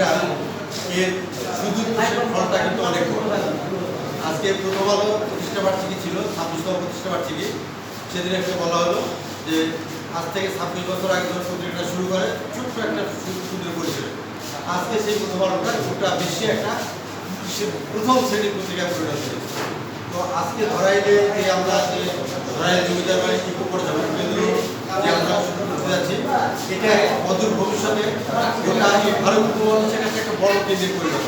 যেটা এর সুযোগ ফলটা কিন্তু অনেক আজকে প্রথম আলো প্রতিষ্ঠা বার্ষিকী ছিল, ছাব্বিশতম প্রতিষ্ঠা বার্ষিকী। সেদিন একটা বলা হলো যে, আজ থেকে ছাব্বিশ বছর আগে যখন পত্রিকাটা শুরু করে, ছোট্ট একটা সু- সুদের পরিচয় আজকে সেই প্রথম আলোটা গোটা বিশ্বে একটা প্রথম শ্রেণির পত্রিকা পরিণত হয়েছে। তো আজকে ধরাইলে যে আমরা যে ধরাইল জমিদার বাড়ি ইকো পর্যটন কেন্দ্র যে আমরা শুরু করতে যাচ্ছি এটা অদূর ভবিষ্যতে গোটা এই ভারত উপমহাদেশের কাছে একটা বড় কেন্দ্রে পরিণত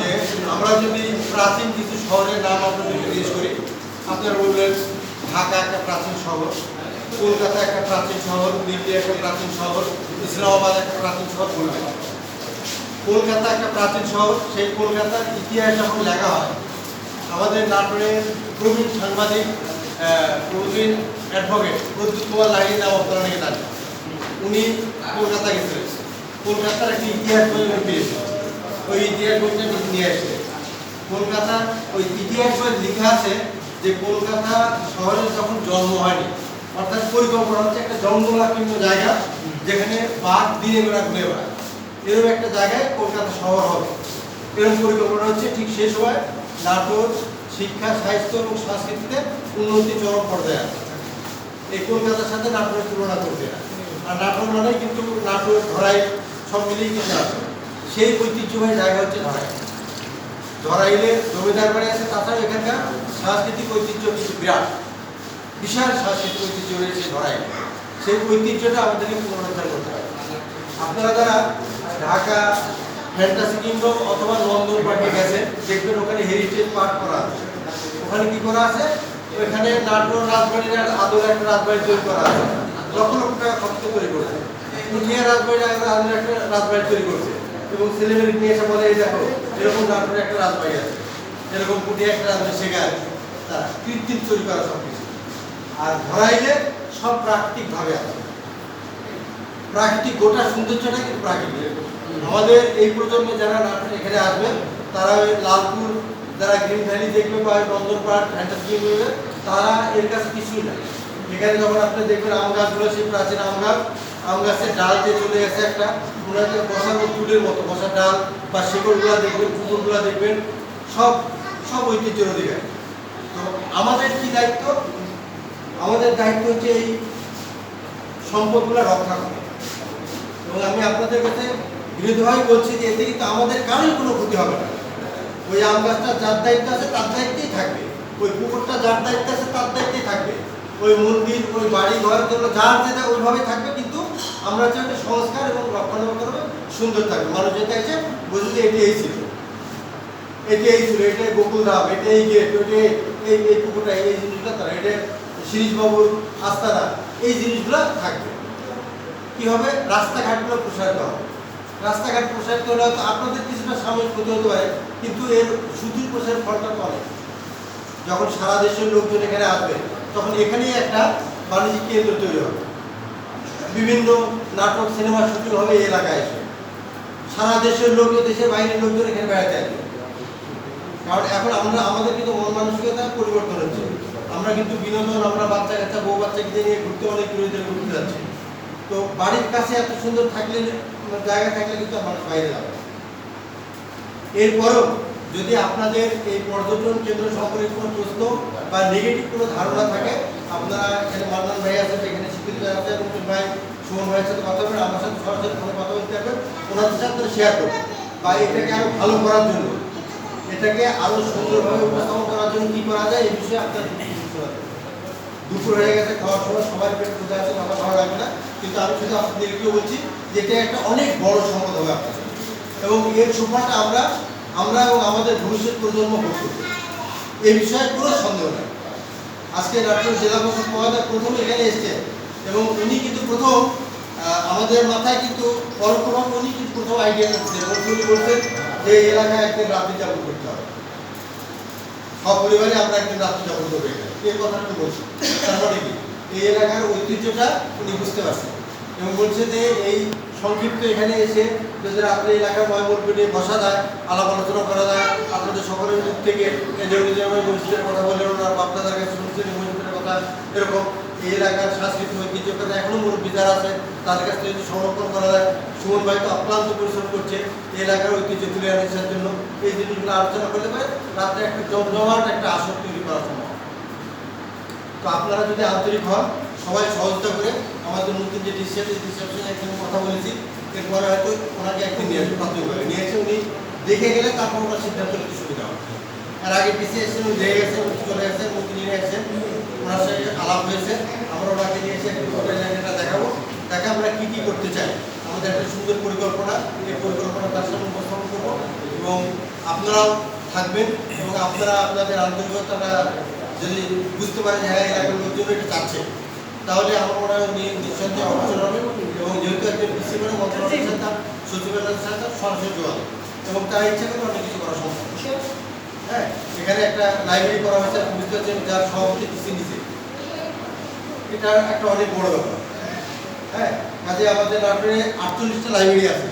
যে আমরা যদি প্রাচীন কিছু শহরের নাম যদি জিজ্ঞেস করি, আপনারা বলবেন, ঢাকা একটা প্রাচীন শহর, কলকাতা একটা প্রাচীন শহর, দিল্লি একটা প্রাচীন শহর, ইসলামাবাদ একটা প্রাচীন শহর বলবেন। কলকাতা একটা প্রাচীন শহর, সেই কলকাতার ইতিহাস যখন লেখা হয়, আমাদের নাটোরের প্রবীণ সাংবাদিক প্রবীণ অ্যাডভোকেট প্রদ্যুৎ কুমার লাহিড়ী নাম আপনারা নাকি জানেন উনি কলকাতা গেছিলেন। কলকাতার একটি ইতিহাস বই উনি ওই ইতিহাস বইটা নিয়ে আসলেন। কলকাতার ওই ইতিহাস বই লেখা আছে যে কলকাতা শহরের যখন জন্ম হয়নি, অর্থাৎ পরিকল্পনা হচ্ছে একটা জঙ্গল জঙ্গলাকীর্ণ জায়গা যেখানে বাঘ দিনে বেড়া ঘুরে বেড়ায়। এরকম একটা জায়গায় কলকাতা শহর হবে। এরকম পরিকল্পনা হচ্ছে ঠিক সেই সময় নাটোর শিক্ষা সাহিত্য এবং সংস্কৃতিতে উন্নতি চরম পর্যায়ে আছে। এই কলকাতার সাথে নাটোরের তুলনা করবে না। আর নাটোর মানে কিন্তু নাটোর, ধরাই, সব মিলিয়ে কিন্তু আছে সেই ঐতিহ্যবাহী জায়গা হচ্ছে ধরাই। ধরাইলে জমিদার বাড়ি আছে, তাছাড়া এখানকার সাংস্কৃতিক ঐতিহ্য কিন্তু বিরাট। বিশাল সাংস্কৃতিক ঐতিহ্য রয়েছে ধরাই। সেই ঐতিহ্যটা আমাদেরকে পুনরুদ্ধার করতে হবে। আপনারা যারা ঢাকা, ফ্যান্টাসি কিংডম অথবা লন্ডন পার্কে গেছে দেখবেন ওখানে হেরিটেজ পার্ক করা ওখানে কি করা আছে? ওখানে নাটোর রাজবাড়ির আদলে একটা রাজবাড়ি তৈরি করা আছে। লক্ষ লক্ষ টাকা খরচ তৈরি করছে। পুঠিয়া রাজবাড়ি আদলে একটা রাজবাড়ি তৈরি করছে। এবং ছেলেমেয়ে নিয়ে এসে বলে, এই দেখো, এরকম নাটোরে একটা রাজবাড়ি আছে। এরকম পুঠিয়া একটা রাজবাড়ি শেখায় তারা কৃত্রিম তৈরি করা সব কিছু আর ধরাইলে সব প্রাকৃতিক ভাবে আছে। প্রাকৃতিক গোটা সৌন্দর্যটা কিন্তু প্রাকৃতিক। আমাদের এই প্রজন্মে যারা এখানে আসবে তারা লালপুর যারা গ্রিন ভ্যালি দেখবে বা নন্দন পার্ক ফ্যান্টাসি দেখবে তারা এর কাছে কিছুই না এখানে যখন আপনি দেখবেন আম গাছগুলো সেই প্রাচীন আম গাছ, আম গাছের ডাল যে চলে গেছে একটা, ওনাকে বসার ফুলের মতো, বসার ডাল বা শিকড়গুলো দেখবেন, পুকুরগুলো দেখবেন, সব সব ঐতিহ্যের অধিকার। তো আমাদের কি দায়িত্ব? আমাদের দায়িত্ব হচ্ছে এই সম্পদগুলো রক্ষা করা। এবং আমি আপনাদের কাছে বিরোধভাবে বলছি যে এতে কিন্তু আমাদের কারোর কোনো ক্ষতি হবে না। ওই আম গাছটা যার দায়িত্ব আছে, তার দায়িত্বেই থাকবে। ওই পুকুরটা যার দায়িত্ব আছে, তার দায়িত্বেই থাকবে। ওই মন্দির, ওই বাড়ি ঘর যেগুলো, যার যেটা ওইভাবে থাকবে, কিন্তু আমরা চাই একটা সংস্কার এবং রক্ষণাবেক্ষণ সুন্দর থাকবে। মানুষ যেটা আছে বুঝলি যে এটি এই ছিল। এটি এই ছিল, এটা গোকুল ধাম, এটা এই গেট ওইটা এই এই পুকুরটা, এই জিনিসগুলো তারা, এটা শিরিশবাবুর আস্তানা, এই জিনিসগুলো থাকবে। কি হবে? রাস্তাঘাটগুলো প্রসারিত হবে। রাস্তাঘাট প্রসারিত হলে হয়তো আপনাদের কিছুটা সাময়িক ক্ষতি হতে পারে, কিন্তু এর সুদূর প্রসারের ফলটা অনেক যখন সারা দেশের লোকজন এখানে আসবে, তখন এখানেই একটা বাণিজ্যিক কেন্দ্র তৈরি হবে। বিভিন্ন নাটক, সিনেমা শুটিং হবে এই এলাকায় এসে। সারা দেশের লোক, দেশের বাইরের লোকজন এখানে বেড়াতে আসবে। কারণ এখন আমরা, আমাদের কিন্তু মন মানসিকতা পরিবর্তন হচ্ছে। আমরা কিন্তু বিনোদন, আমরা বাচ্চা কাচ্চা বউ বাচ্চাকে নিয়ে ঘুরতে অনেক দূরে ঘুরতে যাচ্ছি। তো বাড়ির কাছে এত সুন্দর থাকলে, জায়গা থাকলে কিন্তু মানুষ বাইরে যাবে। এরপরও যদি আপনাদের এই পর্যটন কেন্দ্র সম্পর্কে কোনো প্রশ্ন বা নেগেটিভ কোনো ধারণা থাকে, আপনারা এখানে মান্নান ভাই আছেন, এখানে স্বীকৃতি আছে এবং ভাই, সুমন ভাইয়ের সাথে কথা বলবেন আমার সাথে সরাসরি ফোনে কথা বলতে পারবেন। ওনাদের সাথে শেয়ার করবেন বা এটাকে আরও ভালো করার জন্য, এটাকে আরও সুন্দরভাবে উপস্থাপন করার জন্য কী করা যায়, এই বিষয়ে আপনার দুপুর হয়ে গেছে, খাওয়ার সময় সবার পেট ক্ষুদা আছে, মাথা ভালো লাগবে না। কিন্তু আমি শুধু আপনাদেরকেও বলছি যে এটা একটা অনেক বড় সম্পদ হবে আপনাদের। এবং এর সুফলটা আমরা আমরা এবং আমাদের ভবিষ্যৎ প্রজন্ম ভোগ করব। এই বিষয়ে কোনো সন্দেহ নেই। আজকে ডাক্তার জেলা প্রশাসক মহোদয় প্রথম এখানে এসেছেন এবং উনি কিন্তু প্রথম আমাদের মাথায় কিন্তু পরোক্ষভাবে উনি কিন্তু প্রথম আইডিয়া দিচ্ছেন উনি বলছেন যে এই এলাকায় একদিন রাত্রি যাপন করতে হবে। সব পরিবারে আমরা একদিন রাত্রি যাপন করব এখানে। এই কথাটা উনি বলছেন তার মানে কি? এই এলাকার ঐতিহ্যটা উনি বুঝতে পারছেন। এবং বলছে যে এই সংক্ষিপ্ত এখানে এসে যদি আপনি এলাকার নিয়ে বসা যায়, আলাপ আলোচনা করা যায়, আপনাদের সকলের মুখ থেকে মসজিদের কথা বললেন ওনার বাপদাদার কাছে শুনছেন মসজিদের কথা এরকম। এই এলাকার সাংস্কৃতিক ঐতিহ্যের কথা এখনও মুরব্বী যারা আছে, তাদের কাছ থেকে সংরক্ষণ করা যায়। সুমন ভাই তো অক্লান্ত পরিশ্রম করছে এই এলাকার ঐতিহ্য তুলে আনার জন্য। এই জিনিসগুলো আলোচনা করলে পরে রাত্রে একটা জমজমাট একটা আসর তৈরি করা সম্ভব। তো আপনারা যদি আন্তরিক হন, সবাই সহযোগিতা করে আমাদের নতুন যে ডিসিশন একদিন কথা বলেছি। এরপরে হয়তো ওনাকে একদিন নিয়ে আসবে প্রাথমিকভাবে নিয়ে এসে উনি, দেখে গেলে তারপর ওনার সিদ্ধান্ত নিতে সুবিধা হবে। আর আগে পিছিয়ে এসেছেন, উনি দেখে গেছেন, উনি চলে গেছেন, উনি নিয়ে এসেছেন ওনার সাথে আলাপ হয়েছে। আমরা ওনাকে নিয়ে এসে একটু লাইনটা দেখাবো। দেখে আমরা কী কী করতে চাই? আমাদের একটা সুন্দর পরিকল্পনা, এই পরিকল্পনা তার সামনে উপস্থাপন করব। এবং আপনারাও থাকবেন, এবং আপনারা আপনাদের আন্তরিকতাটা যদি বুঝতে পারেন যে হ্যাঁ এলাকার লোকজন এটা চাচ্ছে তাহলে আমার মনে হয় নি- নিঃসন্দেহে অবসর হবে এবং যেহেতু একজন কৃষি করে মন্ত্রণালয়ের সাথে সচিবালয়ের সাথে সরাসরি যোগাযোগ এবং তার ইচ্ছা করলে অনেক কিছু করা সম্ভব। হ্যাঁ এখানে একটা লাইব্রেরি করা হয়েছে, আপনি বুঝতে পারছেন যার সভাপতি কৃষি নিচে এটা একটা অনেক বড় ব্যাপার। হ্যাঁ কাজে আমাদের নাটোরে আটচল্লিশটা লাইব্রেরি আছে।